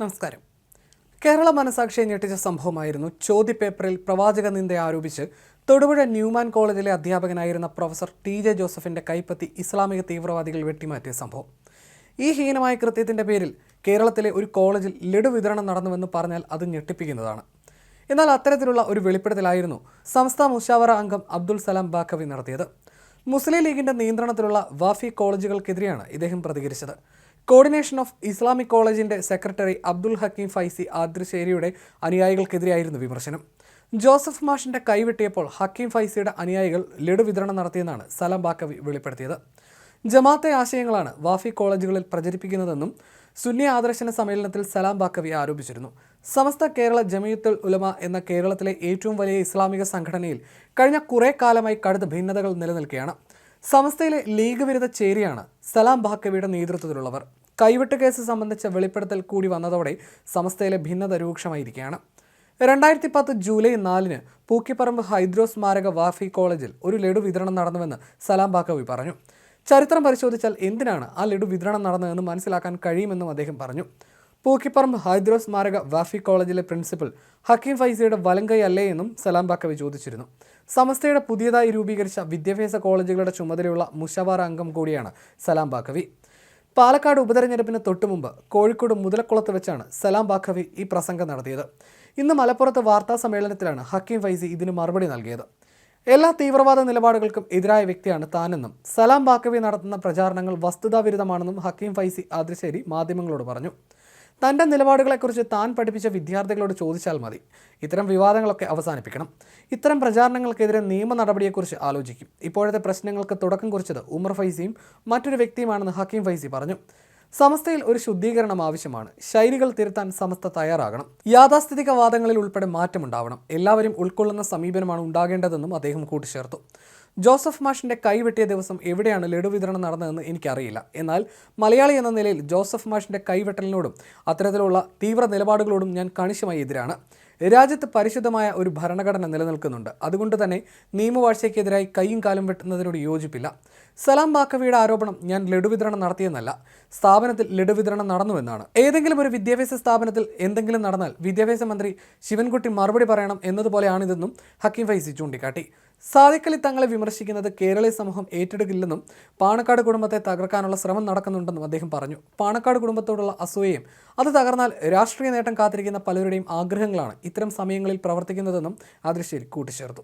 നമസ്കാരം. കേരള മനസാക്ഷിയെ ഞെട്ടിച്ച സംഭവമായിരുന്നു ചോദ്യപേപ്പറിൽ പ്രവാചക നിന്ദ ആരോപിച്ച് തൊടുപുഴ ന്യൂമാൻ കോളേജിലെ അധ്യാപകനായിരുന്ന പ്രൊഫസർ ടി ജെ ജോസഫിന്റെ കൈപ്പത്തി ഇസ്ലാമിക തീവ്രവാദികൾ വെട്ടിമാറ്റിയ സംഭവം. ഈ ഹീനമായ കൃത്യത്തിന്റെ പേരിൽ കേരളത്തിലെ ഒരു കോളേജിൽ ലഡു വിതരണം നടന്നുവെന്ന് പറഞ്ഞാൽ അത് ഞെട്ടിപ്പിക്കുന്നതാണ്. എന്നാൽ അത്തരത്തിലുള്ള ഒരു വെളിപ്പെടുത്തലായിരുന്നു സംസ്ഥാന മുഷാവറ അംഗം അബ്ദുൽ സലാം ബാഖവി നടത്തിയത്. മുസ്ലിം ലീഗിന്റെ നിയന്ത്രണത്തിലുള്ള വാഫി കോളേജുകൾക്കെതിരെയാണ് ഇദ്ദേഹം പ്രതികരിച്ചത്. കോർഡിനേഷൻ ഓഫ് ഇസ്ലാമിക് കോളേജിന്റെ സെക്രട്ടറി അബ്ദുൽ ഹക്കീം ഫൈസി ആദ്രിശ്ശേരിയുടെ അനുയായികൾക്കെതിരെയായിരുന്നു വിമർശനം. ജോസഫ് മാഷിന്റെ കൈവെട്ടിയപ്പോൾ ഹക്കീം ഫൈസിയുടെ അനുയായികൾ ലഡു വിതരണം നടത്തിയെന്നാണ് സലാം ബാക്കവി വെളിപ്പെടുത്തിയത്. ജമാഅത്തെ ആശയങ്ങളാണ് വാഫി കോളേജുകളിൽ പ്രചരിപ്പിക്കുന്നതെന്നും സുന്നി ആദർശന സമ്മേളനത്തിൽ സലാം ബാക്കവി ആരോപിച്ചിരുന്നു. സമസ്ത കേരള ജമിയത്തുൽ ഉലമ എന്ന കേരളത്തിലെ ഏറ്റവും വലിയ ഇസ്ലാമിക സംഘടനയിൽ കഴിഞ്ഞ കുറേ കാലമായി കടുത്ത ഭിന്നതകൾ നിലനിൽക്കുകയാണ്. സമസ്തയിലെ ലീഗ് വിരുദ്ധ ചേരിയാണ് സലാം ബാക്കവിയുടെ നേതൃത്വത്തിലുള്ളവർ. കൈവെട്ട് കേസ് സംബന്ധിച്ച വെളിപ്പെടുത്തൽ കൂടി വന്നതോടെ സമസ്തയിലെ ഭിന്നത രൂക്ഷമായിരിക്കുകയാണ്. രണ്ടായിരത്തി പത്ത് ജൂലൈ നാലിന് പൂക്കിപ്പറമ്പ് ഹൈദ്രോ സ്മാരക വാഫി കോളേജിൽ ഒരു ലഡു വിതരണം നടന്നുവെന്ന് സലാം ബാക്കവി പറഞ്ഞു. ചരിത്രം പരിശോധിച്ചാൽ എന്തിനാണ് ആ ലഡു വിതരണം നടന്നതെന്ന് മനസ്സിലാക്കാൻ കഴിയുമെന്നും അദ്ദേഹം പറഞ്ഞു. പൂക്കിപ്പറമ്പ് ഹൈദ്രോ സ്മാരക വാഫി കോളേജിലെ പ്രിൻസിപ്പൽ ഹക്കീം ഫൈസിയുടെ വലങ്കൈ അല്ലേ എന്നും സലാം ബാക്കവി ചോദിച്ചിരുന്നു. സമസ്തയുടെ പുതിയതായി രൂപീകരിച്ച വിദ്യാഭ്യാസ കോളേജുകളുടെ ചുമതലയുള്ള മുഷവാറ അംഗം കൂടിയാണ് സലാം ബാക്കവി. പാലക്കാട് ഉപതെരഞ്ഞെടുപ്പിന് തൊട്ടുമുമ്പ് കോഴിക്കോട് മുതലക്കുളത്ത് വെച്ചാണ് സലാം ബാഖവി ഈ പ്രസംഗം നടത്തിയത്. ഇന്ന് മലപ്പുറത്ത് വാർത്താ സമ്മേളനത്തിലാണ് ഹക്കീം ഫൈസി ഇതിന് മറുപടി നൽകിയത്. എല്ലാ തീവ്രവാദ നിലപാടുകൾക്കും എതിരായ വ്യക്തിയാണ് താനെന്നും സലാം ബാക്കവി നടത്തുന്ന പ്രചാരണങ്ങൾ വസ്തുതാവിരുദ്ധമാണെന്നും ഹക്കീം ഫൈസി ആദ്രശ്ശേരി മാധ്യമങ്ങളോട് പറഞ്ഞു. തന്റെ നിലപാടുകളെക്കുറിച്ച് താൻ പഠിപ്പിച്ച വിദ്യാർത്ഥികളോട് ചോദിച്ചാൽ മതി. ഇത്തരം വിവാദങ്ങളൊക്കെ അവസാനിപ്പിക്കണം. ഇത്തരം പ്രചാരണങ്ങൾക്കെതിരെ നിയമ നടപടിയെക്കുറിച്ച് ആലോചിക്കും. ഇപ്പോഴത്തെ പ്രശ്നങ്ങൾക്ക് തുടക്കം കുറിച്ചത് ഉമർ ഫൈസിയും മറ്റൊരു വ്യക്തിയുമാണെന്ന് ഹക്കീം ഫൈസി പറഞ്ഞു. സമസ്തയിൽ ഒരു ശുദ്ധീകരണം ആവശ്യമാണ്. ശൈലികൾ തിരുത്താൻ സമസ്ത തയ്യാറാകണം. യാഥാസ്ഥിതിക വാദങ്ങളിൽ ഉൾപ്പെടെ മാറ്റമുണ്ടാവണം. എല്ലാവരും ഉൾക്കൊള്ളുന്ന സമീപനമാണ് ഉണ്ടാകേണ്ടതെന്നും അദ്ദേഹം കൂട്ടിച്ചേർത്തു. ജോസഫ് മാഷിന്റെ കൈവെട്ടിയ ദിവസം എവിടെയാണ് ലഡു വിതരണം നടന്നതെന്ന് എനിക്കറിയില്ല. എന്നാൽ മലയാളി എന്ന നിലയിൽ ജോസഫ് മാഷിന്റെ കൈവെട്ടലിനോടും അത്തരത്തിലുള്ള തീവ്ര നിലപാടുകളോടും ഞാൻ കണിശമായി എതിരാണ്. രാജ്യത്ത് പരിശുദ്ധമായ ഒരു ഭരണഘടന നിലനിൽക്കുന്നുണ്ട്. അതുകൊണ്ട് തന്നെ നിയമവാഴ്ചയ്ക്കെതിരായി കൈയും കാലും വെട്ടുന്നതിനോട് യോജിപ്പില്ല. സലാം ബാക്കവിയുടെ ആരോപണം ഞാൻ ലഡു വിതരണം നടത്തിയെന്നല്ല സ്ഥാപനത്തിൽ ലഡു വിതരണം നടന്നുവെന്നാണ്. ഏതെങ്കിലും ഒരു വിദ്യാഭ്യാസ സ്ഥാപനത്തിൽ എന്തെങ്കിലും നടന്നാൽ വിദ്യാഭ്യാസ മന്ത്രി ശിവൻകുട്ടി മറുപടി പറയണം എന്നതുപോലെയാണിതെന്നും ഹക്കീം ഫൈസി ചൂണ്ടിക്കാട്ടി. സാദിഖലി തങ്ങളെ വിമർശിക്കുന്നത് കേരളീയ സമൂഹം ഏറ്റെടുക്കില്ലെന്നും പാണക്കാട് കുടുംബത്തെ തകർക്കാനുള്ള ശ്രമം നടക്കുന്നുണ്ടെന്നും അദ്ദേഹം പറഞ്ഞു. പാണക്കാട് കുടുംബത്തോടുള്ള അസൂയയും അത് തകർന്നാൽ രാഷ്ട്രീയ നേട്ടം കാത്തിരിക്കുന്ന പലരുടെയും ആഗ്രഹങ്ങളാണ് ഇത്തരം സമയങ്ങളിൽ പ്രവർത്തിക്കുന്നതെന്നും അദൃശ്യയിൽ കൂട്ടിച്ചേർത്തു.